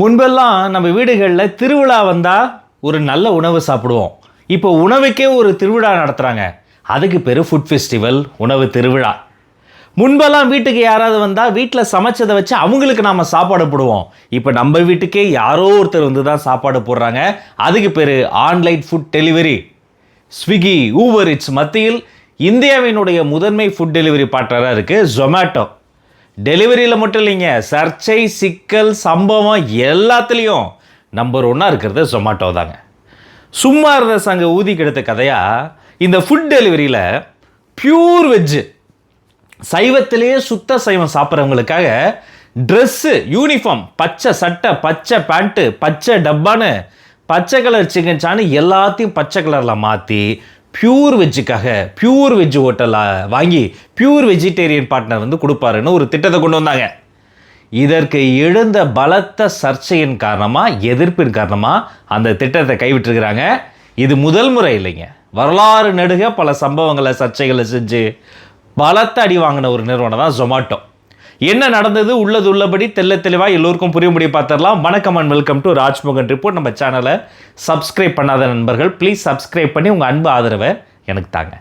முன்பெல்லாம் நம்ம வீடுகளில் திருவிழா வந்தால் ஒரு நல்ல உணவு சாப்பிடுவோம். இப்போ உணவுக்கே ஒரு திருவிழா நடத்துகிறாங்க அதுக்கு பேர் ஃபுட் ஃபெஸ்டிவல் உணவு திருவிழா. முன்பெல்லாம் வீட்டுக்கு யாராவது வந்தால் வீட்டில் சமைச்சதை வச்சு அவங்களுக்கு நாம் சாப்பாடு போடுவோம். இப்போ நம்ம வீட்டுக்கே யாரோ ஒருத்தர் வந்து தான் சாப்பாடு போடுறாங்க. அதுக்கு பேர் online food delivery Swiggy Uber Eats மத்தியில் இந்தியாவினுடைய முதன்மை ஃபுட் டெலிவரி பார்ட்னராக இருக்குது ஜொமேட்டோ டெலிவரியில் மட்டும் இல்லைங்க. சர்ச்சை சிக்கல் சம்பவம் எல்லாத்துலேயும் நம்பர் ஒன்னாக இருக்கிறது சொமாட்டோ தாங்க. சும்மா இருந்த சங்க ஊதி கெடுத்த கதையாக இந்த ஃபுட் டெலிவரியில் பியூர் வெஜ்ஜு சைவத்திலேயே சுத்த சைவம் சாப்பிட்றவங்களுக்காக ட்ரெஸ்ஸு யூனிஃபார்ம் பச்சை சட்டை பச்சை பேண்ட்டு பச்சை டப்பான்னு பச்சை கலர் சிக்கன் சான்னு எல்லாத்தையும் பச்சை கலரில் மாற்றி பியூர் வெஜ்ஜுக்காக பியூர் வெஜ் ஹோட்டலாக வாங்கி பியூர் வெஜிடேரியன் பார்ட்னர் வந்து கொடுப்பாருன்னு ஒரு திட்டத்தை கொண்டு வந்தாங்க. இதற்கு எழுந்த பலத்த சர்ச்சையின் காரணமாக எதிர்ப்பின் காரணமாக அந்த திட்டத்தை கைவிட்டிருக்கிறாங்க. இது முதல் முறை இல்லைங்க. வரலாறு நெடுக பல சம்பவங்களை சர்ச்சைகளை செஞ்சு பலத்த அடி வாங்கின ஒரு நிறுவனம் தான் ஜொமாட்டோ என்ன நடந்தது உள்ளது உள்ளபடி தெல்ல தெளிவாக எல்லோருக்கும் புரியும்படி பார்த்துடலாம். வணக்கம் and welcome to Rajmohan report நம்ம சேனலை சப்ஸ்கிரைப் பண்ணாத நண்பர்கள் ப்ளீஸ் சப்ஸ்கிரைப் பண்ணி உங்கள் அன்பு ஆதரவை எனக்கு தாங்க.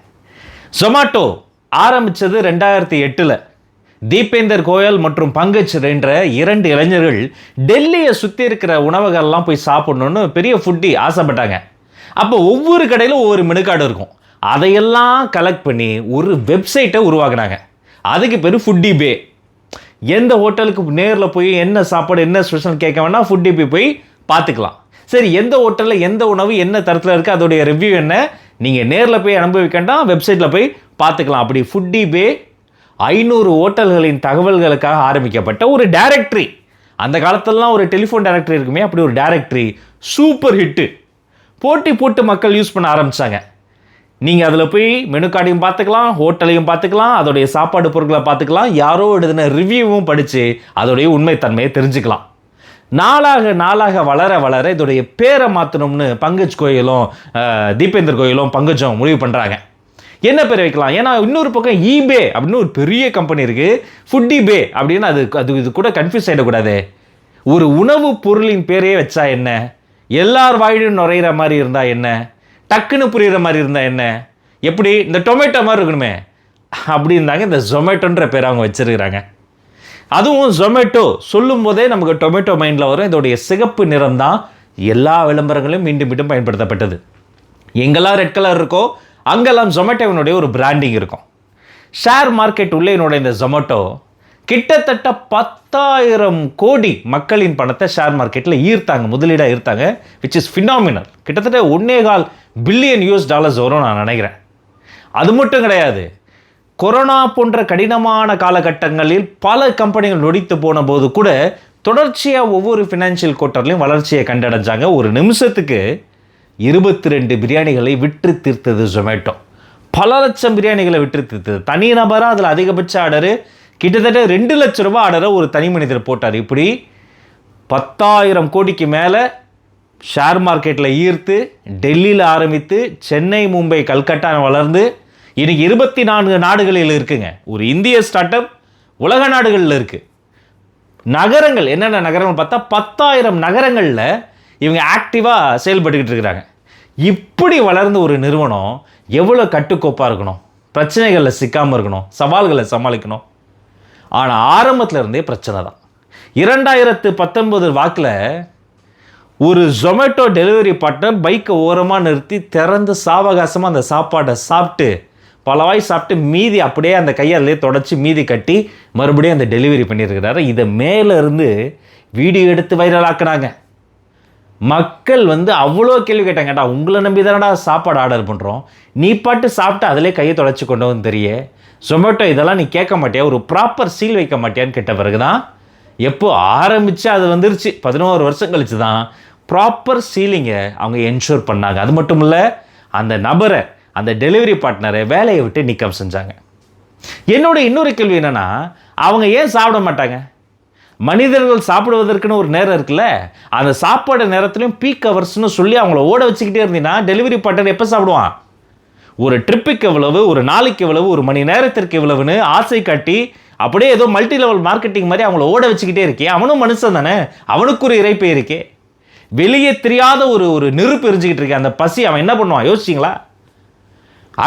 ஜொமாட்டோ ஆரம்பித்தது ரெண்டாயிரத்தி எட்டில். தீபேந்தர் கோயல் மற்றும் பங்கஜ் என்ற இரண்டு இளைஞர்கள் டெல்லியை சுற்றி இருக்கிற உணவகம்லாம் போய் சாப்பிடணுன்னு பெரிய ஃபுட்டி ஆசைப்பட்டாங்க. அப்போ ஒவ்வொரு கடையிலும் ஒவ்வொரு மெனுக்கார்டு இருக்கும். அதையெல்லாம் கலெக்ட் பண்ணி ஒரு வெப்சைட்டை உருவாக்குனாங்க. அதுக்கு பேர் ஃபுட்டி பே எந்த ஹோட்டலுக்கு நேரில் போய் என்ன சாப்பாடு என்ன ஸ்பெஷல் கேட்க வேணால் ஃபுட் டிபி போய் பார்த்துக்கலாம் சரி எந்த ஹோட்டலில் எந்த உணவு என்ன தரத்தில் இருக்குது அதோடைய ரிவ்யூ என்ன நீங்கள் நேரில் போய் அனுபவிக்கண்டாம் வெப்சைட்டில் போய் பார்த்துக்கலாம் அப்படி ஃபுட்டி பே ஐநூறு ஹோட்டல்களின் தகவல்களுக்காக ஆரம்பிக்கப்பட்ட ஒரு டைரக்டரி அந்த காலத்திலலாம் ஒரு டெலிஃபோன் டைரக்டரி இருக்குமே அப்படி ஒரு டைரக்டரி சூப்பர் ஹிட்டு போட்டி போட்டு மக்கள் யூஸ் பண்ண ஆரம்பித்தாங்க நீங்கள் அதில் போய் மெனு கார்டையும் பார்த்துக்கலாம் ஹோட்டலையும் பார்த்துக்கலாம் அதோடைய சாப்பாடு பொருட்களை பார்த்துக்கலாம் யாரோ எழுதின ரிவ்யூவும் படித்து அதோடைய உண்மைத்தன்மையை தெரிஞ்சுக்கலாம். நாளாக நாளாக வளர வளர இதோடைய பேரை மாற்றணும்னு பங்கஜ் கோயிலும் தீபேந்தர் கோயிலும் பங்கஜும் முடிவு பண்ணுறாங்க என்ன பேர் வைக்கலாம்? ஏன்னா இன்னொரு பக்கம் ஈபே அப்படின்னு ஒரு பெரிய கம்பெனி இருக்குது ஃபுட்டி பே அப்படின்னு அது அது இது கூட கன்ஃபியூஸ் ஆகிடக்கூடாது ஒரு உணவு பொருளின் பேரே வச்சா என்ன? எல்லார் வாயிலும் நுழையிற மாதிரி இருந்தால் என்ன? டக்குன்னு புரிகிற மாதிரி இருந்தால் என்ன? எப்படி? இந்த டொமேட்டோ மாதிரி இருக்கணுமே. அப்படி இருந்தாங்க இந்த ஜொமேட்டோன்ற பேர் அவங்க வச்சிருக்கிறாங்க. அதுவும் ஜொமேட்டோ சொல்லும் போதே நமக்கு டொமேட்டோ மைண்டில் வரும். இதோடைய சிகப்பு நிறம் தான் எல்லா விளம்பரங்களையும் மீண்டும் மீண்டும் பயன்படுத்தப்பட்டது. எங்கெல்லாம் ரெட் கலர் இருக்கோ அங்கெல்லாம் ஜொமேட்டோவினுடைய ஒரு பிராண்டிங் இருக்கும். ஷேர் மார்க்கெட் உள்ளே என்னோட இந்த ஜொமேட்டோ கிட்டத்தட்ட பத்தாயிரம் கோடி மக்களின் பணத்தை ஷேர் மார்க்கெட்டில் ஈர்த்தாங்க முதலீடாக ஈர்த்தாங்க விச் இஸ் ஃபினாமினல் கிட்டத்தட்ட ஒன்னே கால் பில்லியன் யூஎஸ் டாலர்ஸ் வரும் நான் நினைக்கிறேன். அது மட்டும் கிடையாது. கொரோனா போன்ற கடினமான காலகட்டங்களில் பல கம்பெனிகள் நொடித்து போன போது கூட தொடர்ச்சியாக ஒவ்வொரு ஃபினான்ஷியல் குவார்ட்டர்லையும் வளர்ச்சியை கண்டடைஞ்சாங்க. ஒரு நிமிஷத்துக்கு இருபத்தி ரெண்டு பிரியாணிகளை விற்று தீர்த்தது ஜொமேட்டோ பல லட்சம் பிரியாணிகளை விற்று தீர்த்தது. தனி நபராக அதில் அதிகபட்ச ஆர்டரு கிட்டத்தட்ட ரெண்டு லட்ச ரூபாய் ஆர்டரை ஒரு தனி மனிதர் போட்டார். இப்படி பத்தாயிரம் கோடிக்கு மேலே ஷேர் மார்க்கெட்டில் ஈர்த்து டெல்லியில் ஆரம்பித்து சென்னை மும்பை கல்கட்டா வளர்ந்து இன்னைக்கு இருபத்தி நான்கு நாடுகளில் இருக்குங்க. ஒரு இந்திய ஸ்டார்ட் அப் உலக நாடுகளில் இருக்குது நகரங்கள் என்னென்ன நகரங்கள் பார்த்தா பத்தாயிரம் நகரங்களில் இவங்க ஆக்டிவாக செயல்பட்டுக்கிட்டு இருக்கிறாங்க. இப்படி வளர்ந்த ஒரு நிறுவனம் எவ்வளோ கட்டுக்கோப்பாக இருக்கணும்? பிரச்சனைகளில் சிக்காமல் இருக்கணும்? சவால்களை சமாளிக்கணும்? ஆனால் ஆரம்பத்தில் இருந்தே பிரச்சனை தான். இரண்டாயிரத்து பத்தொன்பது வாக்கில் ஒரு ஜொமேட்டோ டெலிவரி பார்ட்னர் பைக்கை ஓரமாக நிறுத்தி திறந்து சாவகாசமாக அந்த சாப்பாடை சாப்பிட்டு பலவாய் சாப்பிட்டு மீதி அப்படியே அந்த கையாலே தொடச்சி மீதி கட்டி மறுபடியும் அந்த டெலிவரி பண்ணியிருக்கிறாரு. இதை மேலேருந்து வீடியோ எடுத்து வைரலாக்குனாங்க மக்கள் வந்து அவ்வளோ கேள்வி கேட்டாங்க உங்களை நம்பி தானடா சாப்பாடு ஆர்டர் பண்ணுறோம் நீ பாட்டு சாப்பிட்டு அதிலே கையை தொடச்சி கொண்டு வந்து தெரிய ஜொமேட்டோ இதெல்லாம் நீ கேட்க மாட்டியா? ஒரு ப்ராப்பர் சீல் வைக்க மாட்டியான்னு கேட்ட பிறகு தான் எப்போ ஆரம்பித்து அது வந்துருச்சு? பதினோரு வருஷம் கழிச்சு தான் ப்ராப்பர் சீலிங்கை அவங்க என்ஷூர் பண்ணாங்க. அது மட்டும் இல்லை அந்த நபரை அந்த டெலிவரி பார்ட்னரை வேலையை விட்டு நீக்கம் செஞ்சாங்க. என்னோட இன்னொரு கேள்வி என்னன்னா அவங்க ஏன் சாப்பிட மாட்டாங்க? மனிதர்கள் சாப்பிடுவதற்குன்னு ஒரு நேரம் இருக்குல்ல அந்த சாப்பாடு நேரத்துலையும் பீக் ஹவர்ஸ்னு சொல்லி அவங்கள ஓட வச்சுக்கிட்டே இருந்தீங்கன்னா டெலிவரி பார்ட்னர் எப்போ சாப்பிடுவான்? ஒரு ட்ரிப்புக்கு எவ்வளவு ஒரு நாளைக்கு எவ்வளவு ஒரு மணி நேரத்திற்கு எவ்வளவுன்னு ஆசை காட்டி அப்படியே ஏதோ மல்டி லெவல் மார்க்கெட்டிங் மாதிரி அவங்கள ஓட வச்சுக்கிட்டே இருக்கே. அவனும் மனுஷன் தானே. அவனுக்கு ஒரு இறைப்பை இருக்கே. வெளியே தெரியாத ஒரு ஒரு நெருப்பு எரிஞ்சுக்கிட்டு இருக்கே. அந்த பசி அவன் என்ன பண்ணுவான்? யோசிச்சிங்களா?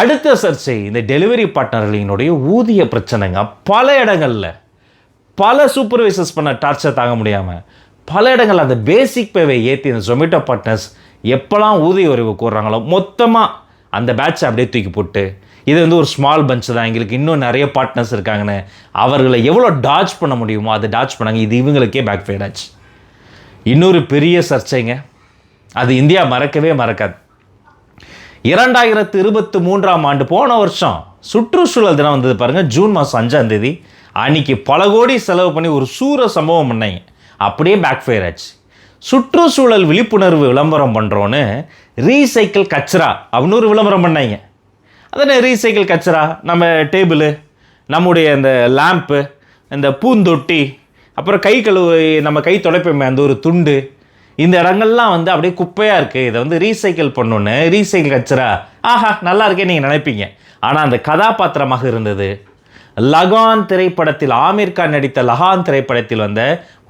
அடுத்த சர்ச்சை இந்த டெலிவரி பார்ட்னர்களினுடைய ஊதிய பிரச்சனைங்க. பல இடங்களில் பல சூப்பர்வைசர்ஸ் பண்ண டார்ச்சர் தாங்க முடியாமல் பல இடங்கள் அந்த பேசிக் பேவை ஏற்றி இந்த ஜொமேட்டோ பார்ட்னர்ஸ் எப்போல்லாம் ஊதிய உறவு கூடுறாங்களோ மொத்தமாக அந்த பேட்சை அப்படியே தூக்கி போட்டு இது வந்து ஒரு ஸ்மால் பஞ்ச் தான். எங்களுக்கு இன்னும் நிறைய பார்ட்னர்ஸ் இருக்காங்கன்னு. அவர்களை எவ்வளோ டாச் பண்ண முடியுமோ அதை டாச் பண்ணாங்க. இது இவங்களுக்கே பேக் ஃபைட் ஆச்சு. இன்னொரு பெரிய சர்ச்சைங்க. அது இந்தியா மறக்கவே மறக்காது. இரண்டாயிரத்து இருபத்தி மூன்றாம் ஆண்டு போன வருஷம் சுற்றுச்சூழல் தினம் வந்தது பாருங்கள் ஜூன் மாதம் அஞ்சாம் தேதி. அன்னைக்கு பல கோடி செலவு பண்ணி ஒரு சூர சம்பவம் பண்ணாங்க. அப்படியே பேக் ஃபயர் ஆச்சு. சுற்றுச்சூழல் விழிப்புணர்வு விளம்பரம் பண்ணுறோன்னு ரீசைக்கிள் கச்சரா அப்படின்னு ஒரு விளம்பரம் பண்ணாங்க. அதானே ரீசைக்கிள் கச்சரா நம்ம டேபிள் நம்முடைய அந்த லேம்ப்பு இந்த பூந்தொட்டி அப்புறம் கை கழுவு நம்ம கை துடைப்போமே அந்த ஒரு துண்டு. இந்த இடங்கள்லாம் வந்து அப்படியே குப்பையாக இருக்குது இதை வந்து ரீசைக்கிள் பண்ணணுன்னு ரீசைக்கிள் கச்சரா ஆஹா நல்லா இருக்கே நீங்கள் நினைப்பீங்க. ஆனால் அந்த கதாபாத்திரமாக இருந்தது. லகான் திரைப்படத்தில் ஆமீர் கான் நடித்த லகான் திரைப்படத்தில் வந்த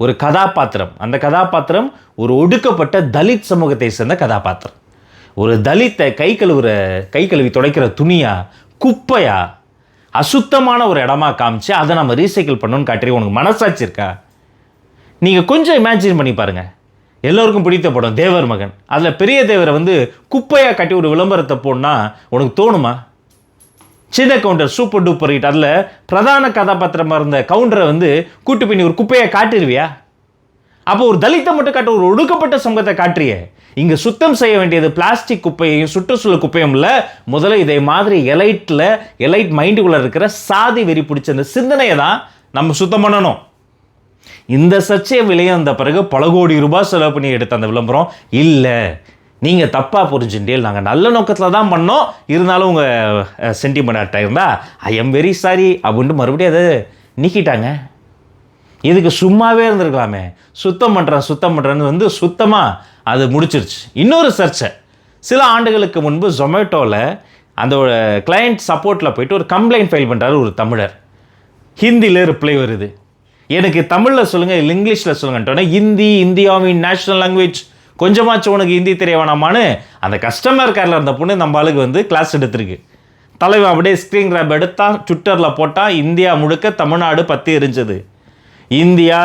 ஒரு கதாபாத்திரம். அந்த கதாபாத்திரம் ஒரு ஒடுக்கப்பட்ட தலித் சமூகத்தை சேர்ந்த கதாபாத்திரம். ஒரு தலித்தை கை கழுவுற கை கழுவி துடைக்கிற துணியா குப்பையா அசுத்தமான ஒரு இடமா காமிச்சு அதை நம்ம ரீசைக்கிள் பண்ணணும்னு காட்டுறீங்க. உனக்கு மனசாட்சி இருக்கா? நீங்கள் கொஞ்சம் இமேஜின் பண்ணி பாருங்கள் எல்லோருக்கும் பிடித்த படம் தேவர் மகன். அதில் பெரிய தேவரை வந்து குப்பையாக கட்டி ஒரு விளம்பரத்தை போனால் உனக்கு தோணுமா? சின்ன கவுண்டர் சூப்பர் டூப்பர் ஹிட் அதில் பிரதான கதாபாத்திரமாக இருந்த கவுண்டரை வந்து கூட்டு பின்னி ஒரு குப்பையை காட்டிடுவியா அப்போ ஒரு தலித்தை மட்டும் காட்ட ஒரு ஒடுக்கப்பட்ட சமூகத்தை காட்டுறியே. இங்கே சுத்தம் செய்ய வேண்டியது பிளாஸ்டிக் குப்பையையும் சுற்றுச்சூழல் குப்பையும் இல்லை. முதல்ல இதே மாதிரி எலைட்டில் எலைட் மைண்டுக்குள்ளே இருக்கிற சாதி வெறி பிடிச்ச அந்த சிந்தனையை தான் நம்ம சுத்தம் பண்ணணும். இந்த சர்ச்சையை விலையம் வந்த பிறகு பல கோடி ரூபாய் செலவு பண்ணி எடுத்த அந்த விளம்பரம் இல்லை. நீங்கள் தப்பாக புரிஞ்சுட்டேல் நாங்கள் நல்ல நோக்கத்தில் தான் பண்ணோம். இருந்தாலும் உங்கள் சென்டிமெண்ட் அட்டை இருந்தால் ஐ எம் வெரி சாரி அப்படின்ட்டு மறுபடியும் அதை நீக்கிட்டாங்க. இதுக்கு சும்மாவே இருந்திருக்கலாமே. சுத்தம் பண்ணுறேன் சுத்தம் பண்ணுறேன்னு வந்து சுத்தமாக அது முடிச்சிருச்சு. இன்னொரு சர்ச்சை. சில ஆண்டுகளுக்கு முன்பு ஜொமேட்டோவில் அந்த கிளையண்ட் சப்போர்ட்டில் போயிட்டு ஒரு கம்ப்ளைண்ட் ஃபைல் பண்ணுறாரு ஒரு தமிழர். ஹிந்தியில் ரிப்ளை வருது. எனக்கு தமிழில் சொல்லுங்கள் இல்லை இங்கிலீஷில் சொல்லுங்கன்ட்டோன்னே ஹிந்தி இந்தியாவின் நேஷனல் லாங்குவேஜ் கொஞ்சமாச்சும் உனக்கு ஹிந்தி தெரிய வேணாமான்னு அந்த கஸ்டமர் கேரில் இருந்த பொண்ணு நம்ம ஆளுக்கு வந்து கிளாஸ் எடுத்திருக்கு. தலைவன் அப்படியே ஸ்க்ரீன் கிராப் எடுத்தான் ட்விட்டரில் போட்டால் இந்தியா முழுக்க தமிழ்நாடு பற்றி எரிஞ்சது. இந்தியா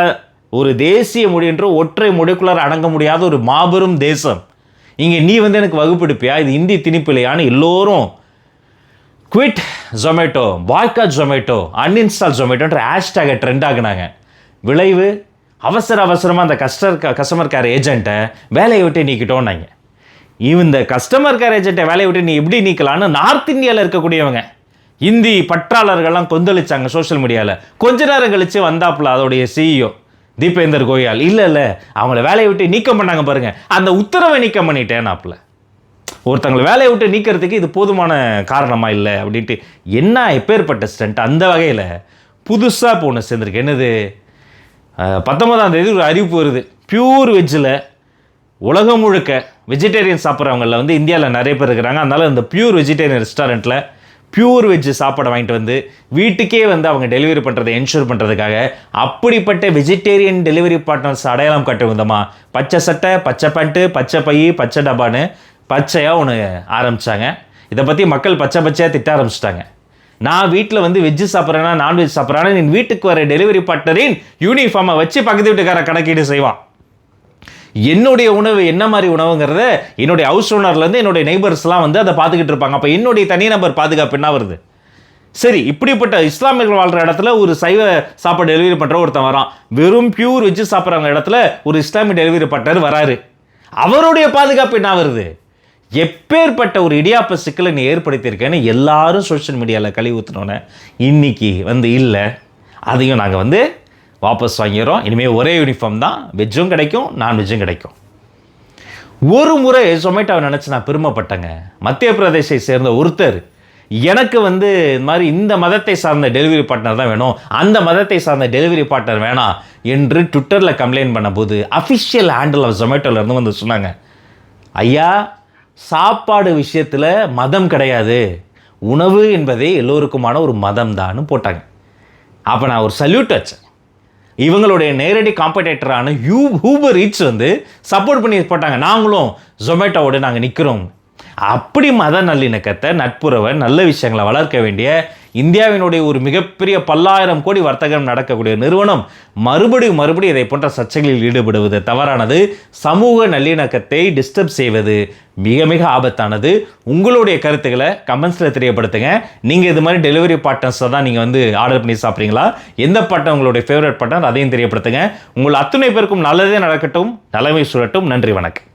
ஒரு தேசிய மொழின்ற ஒற்றை மொழிக்குள்ளார் அடங்க முடியாத ஒரு மாபெரும் தேசம். இங்கே நீ வந்து எனக்கு வகுப்பெடுப்பியா? இது இந்தி திணிப்பிலையான்னு எல்லோரும் quit Zomato boycott Zomato uninstall ஜொமேட்டோன்ற ஹேஷ்டேகை ட்ரெண்ட் ஆகுனாங்க விளைவு அவசர அவசரமாக அந்த கஸ்டர் கஸ்டமர் கேர் ஏஜென்ட்டை வேலையை விட்டு நீக்கிட்டோன்னாங்க. இந்த கஸ்டமர் கேர் ஏஜென்ட்டை வேலையை விட்டு நீ எப்படி நீக்கலான்னு நார்த் இந்தியாவில் இருக்கக்கூடியவங்க. இந்தி பற்றாளர்கள்லாம் கொந்தளிச்சாங்க சோஷியல் மீடியாவில் கொஞ்ச நேரம் கழித்து வந்தாப்புல அதோடைய சிஇஓ தீபேந்தர் கோயால். இல்லை இல்லை அவங்கள வேலையை விட்டு நீக்கம் பண்ணாங்க பாருங்கள் அந்த உத்தரவை நீக்கம் பண்ணிட்டேனாப்புல. ஒருத்தங்களை வேலையை விட்டு நீக்கிறதுக்கு இது போதுமான காரணமாக இல்லை அப்படின்ட்டு என்ன எப்பேற்பட்ட ஸ்டண்ட் அந்த வகையில் புதுசாக இப்போ ஒன்று சேர்ந்துருக்கு. என்னது? பத்தொன்பதாம் தேதி ஒரு அறிவிப்பு வருது. பியூர் வெஜ்ஜில் உலகம் முழுக்க வெஜிடேரியன் சாப்பிட்றவங்களில் வந்து இந்தியாவில் நிறைய பேர் இருக்கிறாங்க. அதனால் இந்த பியூர் வெஜிடேரியன் ரெஸ்டாரண்ட்டில் பியூர் வெஜ் சாப்பாடை வாங்கிட்டு வந்து வீட்டுக்கே வந்து அவங்க டெலிவரி பண்ணுறதை என்ஷூர் பண்ணுறதுக்காக அப்படிப்பட்ட வெஜிடேரியன் டெலிவரி பார்ட்னர்ஸ் அடையாளம் காட்டும் விதமாக பச்சை சட்டை பச்சை பேண்ட்டு பச்சை பை பச்சை டப்பான்னு பச்சையாக ஒன்று ஆரம்பித்தாங்க இதை பற்றி மக்கள் பச்சை பச்சையாக திட்ட ஆரம்பிச்சிட்டாங்க. நான் வீட்டில் வந்து வெஜ்ஜு சாப்பிட்றேன்னா நான்வெஜ் சாப்பிட்றேன்னா என் வீட்டுக்கு வர டெலிவரி பார்ட்னரின் யூனிஃபார்மை வச்சு பக்கத்து வீட்டுக்கார கணக்கீடு செய்வான். என்னுடைய உணவு என்ன மாதிரி உணவுங்கிறத என்னுடைய ஹவுஸ் ஓனர்லேருந்து என்னுடைய நெய்பர்ஸ்லாம் வந்து அதை பார்த்துக்கிட்டு இருப்பாங்க. அப்போ என்னுடைய தனிநபர் பாதுகாப்பு என்ன வருது? சரி இப்படிப்பட்ட இஸ்லாமியர்கள் வாழ்கிற இடத்துல ஒரு சைவ சாப்பாடு டெலிவரி பண்ணுற ஒருத்தன் வரான். வெறும் பியூர் வெஜ்ஜு சாப்பிட்றவங்க இடத்துல ஒரு இஸ்லாமிய டெலிவரி பட்டர் வராரு. அவருடைய பாதுகாப்பு என்ன வருது? எப்பேற்பட்ட ஒரு இடியாப்ப சிக்கலை நீ ஏற்படுத்தியிருக்கேன்னு எல்லாரும் சோஷியல் மீடியாவில் கழுவி ஊற்றினோன்னே இன்னைக்கு வந்து இல்லை. அதையும் நாங்கள் வந்து வாபஸ் வாங்கிடுறோம். இனிமேல் ஒரே யூனிஃபார்ம் தான். வெஜ்ஜும் கிடைக்கும் நான்வெஜ்ஜும் கிடைக்கும். ஒரு முறை ஜொமேட்டோவை நினச்சி நான் பெருமைப்பட்டேங்க. மத்திய பிரதேசை சேர்ந்த ஒருத்தர் எனக்கு வந்து இந்த மாதிரி இந்த மதத்தை சார்ந்த டெலிவரி பார்ட்னர் தான் வேணும். அந்த மதத்தை சார்ந்த டெலிவரி பார்ட்னர் வேணாம் என்று ட்விட்டரில் கம்ப்ளைண்ட் பண்ணபோது அஃபிஷியல் ஹேண்டில் ஆஃப் ஜொமேட்டோலேருந்து வந்து சொன்னாங்க. ஐயா சாப்பாடு விஷயத்தில் மதம் கிடையாது. உணவு என்பதே எல்லோருக்குமான ஒரு மதம் தான்னு போட்டாங்க. அப்போ நான் ஒரு சல்யூட் வச்சேன் இவங்களுடைய நேரடி காம்படேட்டரான யூ ஹூபர் ஈட்ஸ் வந்து சப்போர்ட் பண்ணி போட்டாங்க. நாங்களும் ஜொமேட்டோவோடு நாங்கள் நிற்கிறோம் அப்படி மத நல்லிணக்கத்தை நட்புறவை நல்ல விஷயங்களை வளர்க்க வேண்டிய இந்தியாவினுடைய ஒரு மிகப்பெரிய பல்லாயிரம் கோடி வர்த்தகம் நடக்கக்கூடிய நிறுவனம் மறுபடியும் மறுபடியும் இதை போன்ற சர்ச்சைகளில் ஈடுபடுவது தவறானது. சமூக நல்லிணக்கத்தை டிஸ்டர்ப் செய்வது மிக மிக ஆபத்தானது. உங்களுடைய கருத்துக்களை கமெண்ட்ஸில் தெரியப்படுத்துங்க. நீங்கள் இது மாதிரி டெலிவரி பார்ட்னர்ஸை தான் நீங்கள் வந்து ஆர்டர் பண்ணி சாப்பிட்றீங்களா? எந்த பாட்டம் உங்களுடைய ஃபேவரட் பார்ட்னர் அதையும் தெரியப்படுத்துங்க. உங்கள் அத்தனை பேருக்கும் நல்லதே நடக்கட்டும். நலமை சுழட்டும். நன்றி வணக்கம்.